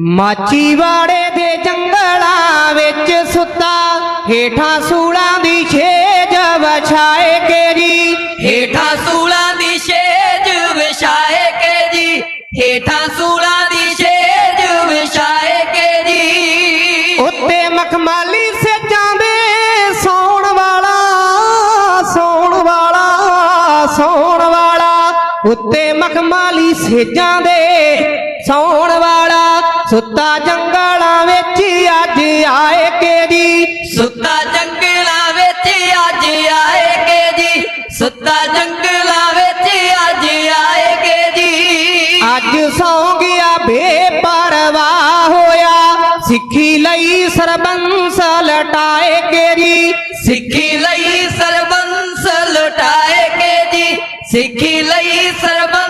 ਮਾਚੀਵਾੜੇ ਦੇ ਜੰਗਲਾਂ ਵਿੱਚ ਸੁੱਤਾ ਹੇਠਾਂ ਸੂਲਾਂ ਦੀ ਛੇਜ ਵਿਛਾਏ ਕੇ ਜੀ ਹੇਠਾਂ ਸੂਲਾਂ ਦੀ ਛੇਜ ਵਿਛਾਏ ਕੇ ਜੀ ਹੇਠਾਂ ਸੂਲਾਂ ਦੀ ਛੇਜ ਵਿਛਾਏ ਕੇ ਜੀ ਉੱਤੇ ਮਖਮਾਲੀ ਸੱਜਾਂ ਦੇ ਸੌਣ ਵਾਲਾ ਸੌਣ ਵਾਲਾ ਸੌਣ ਵਾਲਾ ਉੱਤੇ ਮਖਮਾਲੀ ਸੱਜਾਂ ਦੇ ਸੌਣ ਵਾਲਾ सुता जंगल बेच अज आए केरी सुता जंगल बेच अज आए केरी सुता जंगल बेच अज आए केरी अज सौ गया बेपरवाह होया सिखी लई सरबंस लटाए जी सीखी लई सरबंस लटाए केरी सिखी लई सरबंस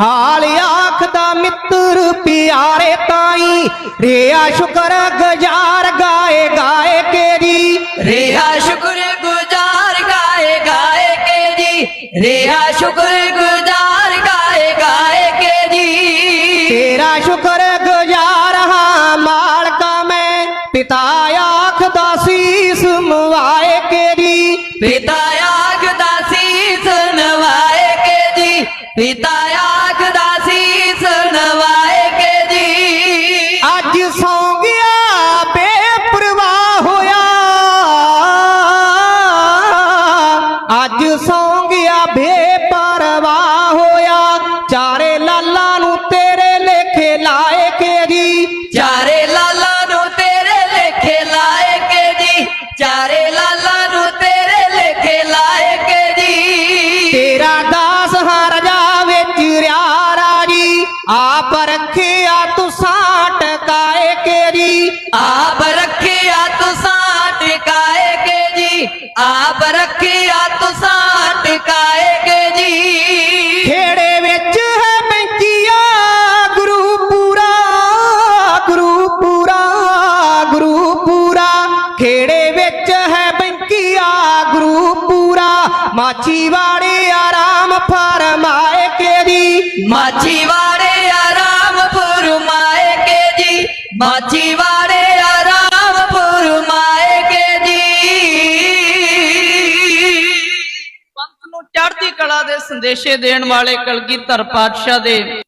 हाल आखदा मित्र प्यारे ताई रेया शुक्र गुजार गाए गाए के जी रेया शुक्र गुजार गाए गाए के जी रेया शुक्र गुजार गाए गाए के जी तेरा शुक्र गुजार हा माल का मैं पिता आखदा शीस मवाए के जी पिता आखदा शीस मवाए के जी पिता सौंगिया बेपरवा चारे लाला नू तेरे लेखे लाए दास हर जावे आप रखिया तू साठ काए के जी आप रखिया तू ਆਪ ਰੱਖਿਆ ਤੁਸਾਂ ਟਿਕਾਏਗੇ ਜੀ ਖੇੜੇ ਵਿੱਚ ਹੈ ਬੈਂਚੀਆ ਗੁਰੂ ਪੂਰਾ ਗੁਰੂ ਪੂਰਾ ਗੁਰੂ ਪੂਰਾ ਖੇੜੇ ਵਿੱਚ ਹੈ ਬੈਂਚੀਆ ਗੁਰੂ ਪੂਰਾ ਮਾਛੀ ਵਾਲੇ ਆਰਾਮ ਫਰਮਾਏ ਕੇ ਜੀ ਮਾਛੀ ਵਾਲੇ ਆਰਾਮ ਫਰਮਾਏ ਕੇ ਜੀ ਮਾਛੀ ਵਾਲੇ ਸੰਦੇਸ਼ੇ ਦੇਣ ਵਾਲੇ ਕਲਗੀਧਰ ਪਾਤਸ਼ਾਹ ਦੇ